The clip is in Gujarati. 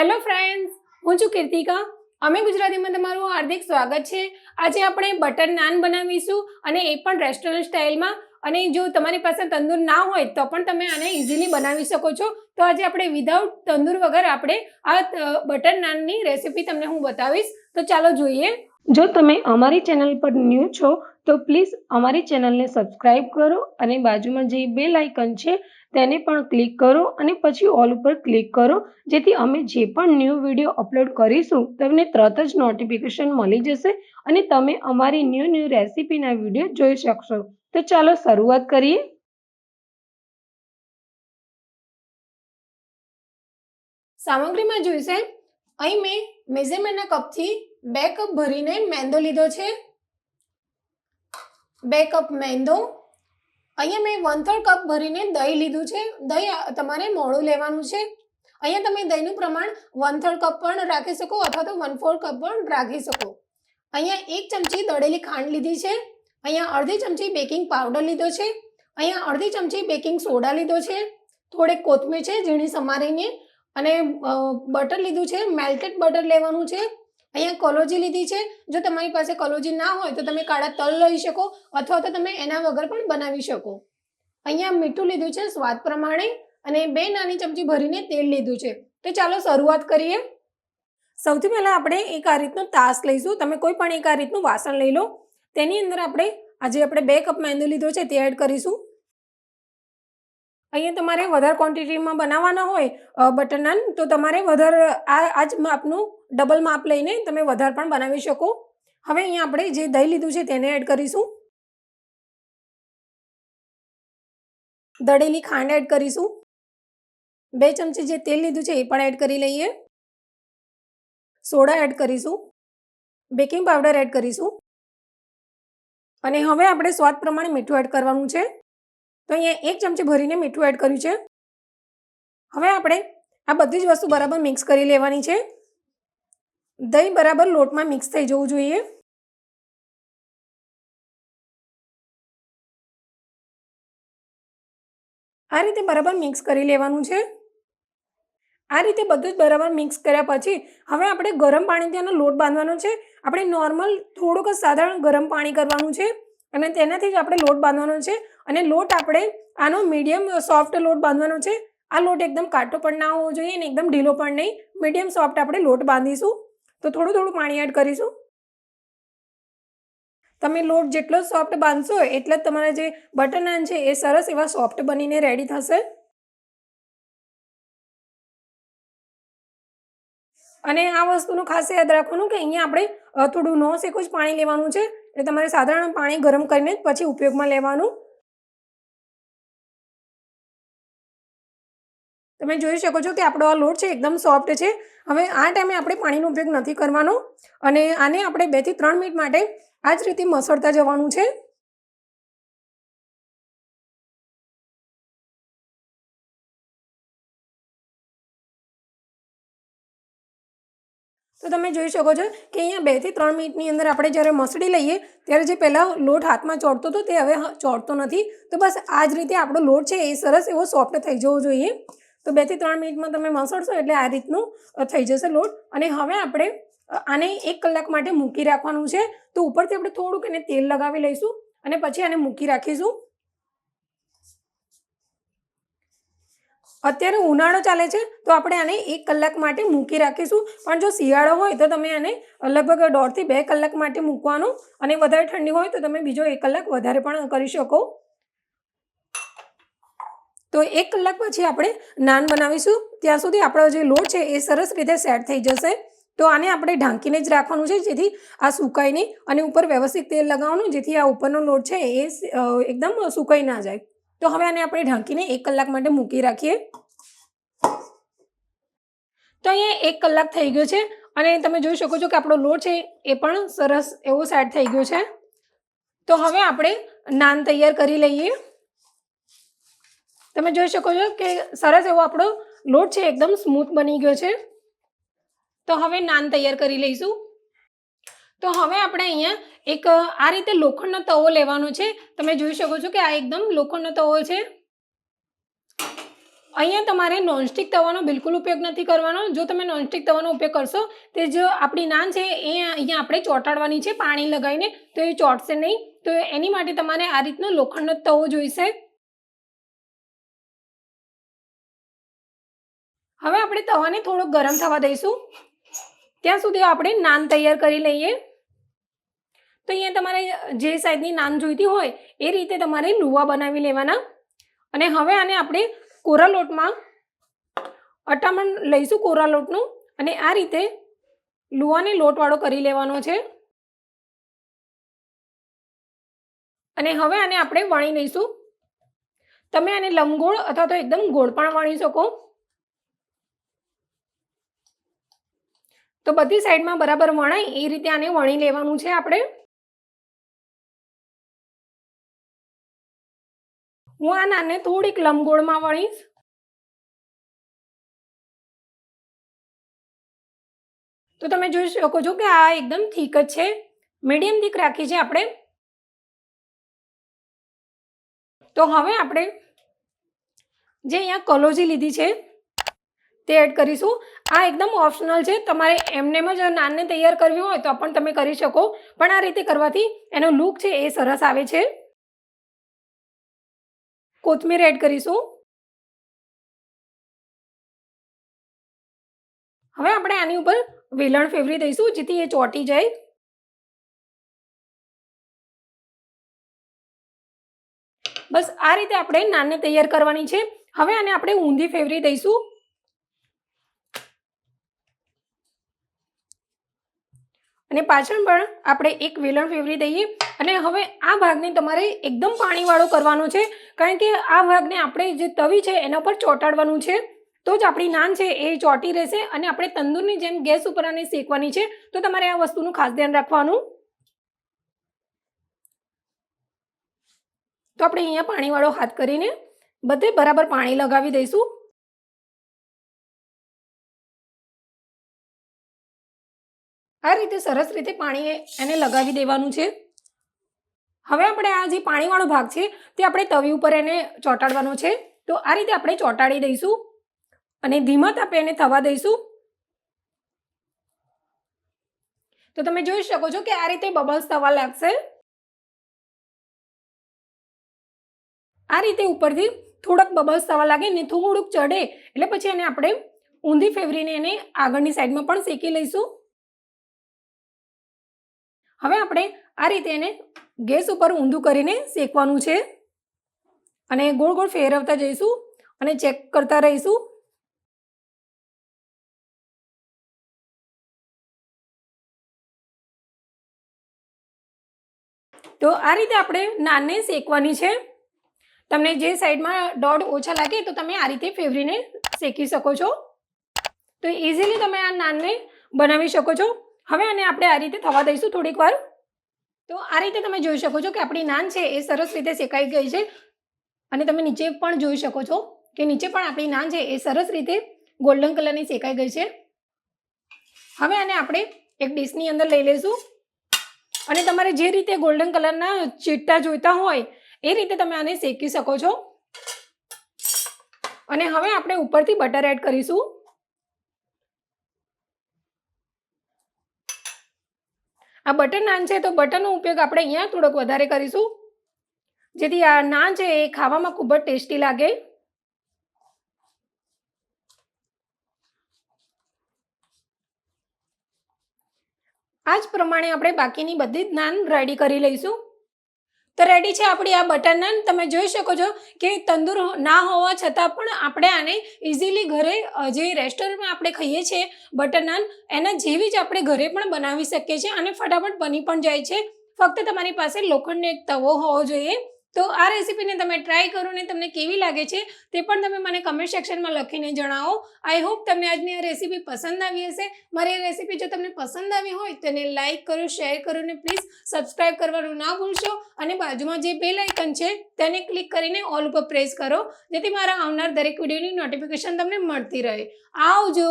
હેલો ફ્રેન્ડ્સ હું છું કીર્તિકા. અમે ગુજરાતીમાં તમારું હાર્દિક સ્વાગત છે. આજે આપણે બટર નાન બનાવીશું અને એ પણ રેસ્ટોરન્ટ સ્ટાઇલમાં અને જો તમારી પાસે તંદૂર ના હોય તો પણ તમે આને ઇઝીલી બનાવી શકો છો. તો આજે આપણે વિધાઉટ તંદૂર વગર આપણે આ બટર નાનની રેસીપી તમને હું બતાવીશ. તો ચાલો જોઈએ. જો તમે અમારી ચેનલ પર ન્યૂ છો, તો પ્લીઝ અમારી ચેનલને સબસ્ક્રાઈબ કરો અને બાજુમાં જે બેલ આઇકન છે તેને પણ ક્લિક કરો અને પછી ઓલ ઉપર ક્લિક કરો. જેથી અમે જે પણ ન્યૂ વીડિયો અપલોડ કરીશું, તમને તરત જ નોટિફિકેશન મળી જશે અને તમે અમારી ન્યૂ ન્યૂ રેસીપીના વીડિયો જોઈ શકશો. તો ચાલો શરૂઆત કરીએ. સામગ્રીમાં જોઈશે. અહીં મેં મેઝરમેન્ટના કપથી બે કપ ભરીને મેંદો લીધો છે. બે કપ મેંદો અહીંયા મેં વન થર્ડ કપ ભરીને દહીં લીધું છે. દહીં તમારે મોડું લેવાનું છે. અહીંયા તમે દહીંનું પ્રમાણ વન થર્ડ કપ પણ રાખી શકો અથવા તો વન ફોર કપ પણ રાખી શકો. અહીંયા એક ચમચી દળેલી ખાંડ લીધી છે. અહીંયા અડધી ચમચી બેકિંગ પાવડર લીધો છે. અહીંયા અડધી ચમચી બેકિંગ સોડા લીધો છે. થોડીક કોથમીર છે ઝીણી સમારીને. અને બટર લીધું છે. મેલ્ટેડ બટર લેવાનું છે. અહીંયા કોલોજી લીધી છે. જો તમારી પાસે કોલોજી ના હોય તો તમે કાળા તલ લઈ શકો અથવા તો તમે એના વગર પણ બનાવી શકો. અહીંયા મીઠું લીધું છે સ્વાદ પ્રમાણે અને બે નાની ચમચી ભરીને તેલ લીધું છે. તો ચાલો શરૂઆત કરીએ. સૌથી પહેલાં આપણે એક આ રીતનો તાસ લઈશું. તમે કોઈ પણ એક આ રીતનું વાસણ લઈ લો. તેની અંદર આપણે આજે આપણે બે કપ મેંદો લીધો છે તે એડ કરીશું. અહીંયા તમારે વધારે ક્વોન્ટિટીમાં બનાવવાના હોય બટર નાન તો તમારે વધારે આ આ જ માપનું ડબલ માપ લઈને તમે વધારે પણ બનાવી શકો. હવે અહીંયા આપણે જે દહીં લીધું છે તેને એડ કરીશું. દળેલી ખાંડ એડ કરીશું. બે ચમચી જે તેલ લીધું છે એ પણ એડ કરી લઈએ. સોડા એડ કરીશું. બેકિંગ પાવડર એડ કરીશું. અને હવે આપણે સ્વાદ પ્રમાણે મીઠું એડ કરવાનું છે. તો અહીંયા એક ચમચી ભરીને મીઠું એડ કર્યું છે. હવે આપણે આ બધી જ વસ્તુ બરાબર મિક્સ કરી લેવાની છે. દહીં બરાબર લોટમાં મિક્સ થઈ જવું જોઈએ. આ રીતે બરાબર મિક્સ કરી લેવાનું છે. આ રીતે બધું જ બરાબર મિક્સ કર્યા પછી હવે આપણે ગરમ પાણીથી આનો લોટ બાંધવાનો છે. આપણે નોર્મલ થોડુંક જ સાધારણ ગરમ પાણી કરવાનું છે અને તેનાથી જ આપણે લોટ બાંધવાનો છે અને લોટ આપણે આનો મીડિયમ સોફ્ટ લોટ બાંધવાનો છે. આ લોટ એકદમ કાટો પણ ના હોવો જોઈએ અને એકદમ ઢીલો પણ નહીં. મીડિયમ સોફ્ટ આપણે લોટ બાંધીશું. તો થોડું થોડું પાણી એડ કરીશું. તમે લોટ જેટલો સોફ્ટ બાંધશો એટલે જ તમારા જે બટર નાન છે એ સરસ એવા સોફ્ટ બનીને રેડી થશે. અને આ વસ્તુનું ખાસ યાદ રાખવાનું કે અહીંયા આપણે થોડું નો શેકું જ પાણી લેવાનું છે. એટલે તમારે સાધારણ પાણી ગરમ કરીને જ પછી ઉપયોગમાં લેવાનું. તમે જોઈ શકો છો કે આપણો આ લોટ છે એકદમ સોફ્ટ છે. હવે આ ટાઈમે આપણે પાણીનો ઉપયોગ નથી કરવાનો અને આને આપણે બેથી ત્રણ મિનિટ માટે આ જ રીતે મસળતા જવાનું છે. તો તમે જોઈ શકો છો કે અહીંયા બેથી ત્રણ મિનિટની અંદર આપણે જ્યારે મસળી લઈએ ત્યારે જે પહેલાં લોટ હાથમાં ચોંટતો હતો તે હવે ચોડતો નથી. તો બસ આ જ રીતે આપણો લોટ છે એ સરસ એવો સોફ્ટ થઈ જવો જોઈએ. તો બેથી ત્રણ મિનિટમાં તમે મસળશો એટલે આ રીતનું થઈ જશે લોટ. અને હવે આપણે આને એક કલાક માટે મૂકી રાખવાનું છે. તો ઉપરથી આપણે થોડુંક એને તેલ લગાવી લઈશું અને પછી આને મૂકી રાખીશું. અત્યારે ઉનાળો ચાલે છે, તો આપણે આને એક કલાક માટે મૂકી રાખીશું. પણ જો શિયાળો હોય તો તમે આને લગભગ દોઢથી બે કલાક માટે મૂકવાનું. અને વધારે ઠંડી હોય તો તમે બીજો એક કલાક વધારે પણ કરી શકો. તો એક કલાક પછી આપણે નાન બનાવીશું. ત્યાં સુધી આપણો જે લોટ છે એ સરસ રીતે સેટ થઈ જશે. તો આને આપણે ઢાંકીને જ રાખવાનું છે, જેથી આ સુકાય નહીં અને ઉપર વ્યવસ્થિત તેલ લગાવવાનું, જેથી આ ઉપરનો લોટ છે એ એકદમ સુકાઈ ના જાય. તો હવે આને આપણે ઢાંકીને એક કલાક માટે મૂકી રાખીએ. તો અહીંયા એક કલાક થઈ ગયો છે અને તમે જોઈ શકો છો કે આપણો લોટ છે એ પણ સરસ એવો સેટ થઈ ગયો છે. તો હવે આપણે નાન તૈયાર કરી લઈએ. તમે જોઈ શકો છો કે સરસ એવો આપણો લોટ છે, એકદમ સ્મૂથ બની ગયો છે. તો હવે નાન તૈયાર કરી લઈશું. તો હવે આપણે અહીંયા એક, આ રીતે લોખંડનો તવો લેવાનો છે. તમે જોઈ શકો છો કે આ એકદમ લોખંડનો તવો છે. અહીંયા તમારે નોનસ્ટિક તવાનો બિલકુલ ઉપયોગ નથી કરવાનો. જો તમે નોનસ્ટિક તવાનો ઉપયોગ કરશો, તે જો આપણી નાન છે એ અહીંયા આપણે ચોંટાડવાની છે, પાણી લગાવીને. તો એ ચોંટશે નહીં. તો એની માટે તમારે આ રીતનો લોખંડનો તવો જોઈશે. હવે આપણે તવાને થોડો ગરમ થવા દઈશું. ત્યાં સુધી આપણે નાન તૈયાર કરી લઈએ. તો અહીંયા તમારે જે સાઈઝની નાન જોઈતી હોય, એ રીતે તમારે લુવા બનાવી લેવાના. અને હવે આને આપણે કોરા લોટમાં અટામણ લઈશું કોરા લોટનું. અને આ રીતે લુવાને લોટવાળો કરી લેવાનો છે. અને હવે આને આપણે વણી લઈશું. તમે આને લંબગોળ અથવા તો એકદમ ગોળ પણ વણી શકો. તો બધી સાઈડમાં બરાબર વણાય, એ રીતે આને વણી લેવાનું છે આપણે. હું આ નાને થોડીક લંબગોળમાં વણીશ. તો તમે જોઈ શકો છો કે આ એકદમ થીક જ છે. મીડિયમ થીક રાખી છે આપણે. તો હવે આપણે જે અહીંયા કલોજી લીધી છે તે એડ કરીશું. આ એકદમ ઓપ્શનલ છે. તમારે એમનેમ જ નાનને તૈયાર કરવી હોય તો પણ તમે કરી શકો. પણ આ રીતે કરવાથી એનો લુક છે એ સરસ આવે છે. કોથમીર એડ કરીશું. હવે આપણે આની ઉપર વેલણ ફેવરી દઈશું, જેથી એ ચોંટી જાય. બસ આ રીતે આપણે નાનને તૈયાર કરવાની છે. હવે આને આપણે ઊંધી ફેવરી દઈશું. અને પાછળ પણ આપણે એક વેલણ ફેવરી દઈએ. અને હવે આ ભાગને તમારે એકદમ પાણીવાળો કરવાનો છે. કારણ કે આ ભાગને આપણે જે તવી છે એના પર ચોંટાડવાનું છે. તો જ આપણી નાન છે એ ચોંટી રહેશે અને આપણે તંદૂરની જેમ ગેસ ઉપર આને શેકવાની છે. તો તમારે આ વસ્તુનું ખાસ ધ્યાન રાખવાનું. તો આપણે અહીંયા પાણીવાળો હાથ કરીને બધે બરાબર પાણી લગાવી દઈશું. આ રીતે સરસ રીતે પાણી એને લગાવી દેવાનું છે. હવે આપણે આ જે પાણીવાળો ભાગ છે, તે આપણે તવી ઉપર એને ચોંટાડવાનો છે. તો આ રીતે આપણે ચોંટાડી દઈશું અને ધીમા તાપે એને થવા દઈશું. તો તમે જોઈ શકો છો કે આ રીતે બબલ્સ થવા લાગશે. આ રીતે ઉપરથી થોડાક બબલ્સ થવા લાગે ને થોડુંક ચડે એટલે પછી એને આપણે ઊંધી ફેવરીને એને આગળની સાઈડમાં પણ શેકી લઈશું. હવે આપણે આ રીતે એને ગેસ ઉપર ઊંધું કરીને શેકવાનું છે. અને ગોળ ગોળ ફેરવતા જઈશું અને ચેક કરતા રહીશું. તો આ રીતે આપણે નાનને શેકવાની છે. તમને જે સાઈડમાં દોઢ ઓછા લાગે તો તમે આ રીતે ફેવરીને શેકી શકો છો. તો ઇઝીલી તમે આ નાનને બનાવી શકો છો. હવે આને આપણે આ રીતે થવા દઈશું થોડીક વાર. તો આ રીતે તમે જોઈ શકો છો કે આપણી નાન છે એ સરસ રીતે શેકાઈ ગઈ છે. અને તમે નીચે પણ જોઈ શકો છો કે નીચે પણ આપણી નાન છે એ સરસ રીતે ગોલ્ડન કલરની શેકાઈ ગઈ છે. હવે આને આપણે એક ડીશની અંદર લઈ લઈશું. અને તમારે જે રીતે ગોલ્ડન કલરના ચીટ્ટા જોઈતા હોય એ રીતે તમે આને શેકી શકો છો. અને હવે આપણે ઉપરથી બટર એડ કરીશું. આ બટર નાન છે તો બટરનો ઉપયોગ આપણે અહીંયા થોડોક વધારે કરીશું. જેથી આ નાન છે એ ખાવામાં ખૂબ જ ટેસ્ટી લાગે. આ જ પ્રમાણે આપણે બાકીની બધી જ નાન રેડી કરી લઈશું. તો રેડી છે આપણી આ બટર નાન તમે જોઈ શકો છો કે તંદુર ના હોવા છતાં પણ આપણે આને ઇઝીલી ઘરે જે રેસ્ટોરન્ટમાં આપણે ખાઈએ છીએ બટર નાન એના જેવી જ આપણે ઘરે પણ બનાવી શકીએ છીએ અને ફટાફટ બની પણ જાય છે. ફક્ત તમારી પાસે લોખંડનો એક તવો હોવો જોઈએ. તો આ રેસીપીને તમે ટ્રાય કરો ને તમને કેવી લાગે છે તે પણ તમે મને કમેન્ટ સેક્શનમાં લખીને જણાવો. આઈ હોપ તમને આજની આ રેસીપી પસંદ આવી હશે. મારી આ રેસીપી જો તમને પસંદ આવી હોય તો એને લાઇક કરો શેર કરો ને પ્લીઝ સબસ્ક્રાઇબ કરવાનું ના ભૂલશો. અને બાજુમાં જે બેલ આઇકન છે તેને ક્લિક કરીને ઓલ ઉપર પ્રેસ કરો. જેથી મારા આવનાર દરેક વિડીયોની નોટિફિકેશન તમને મળતી રહે. આવજો!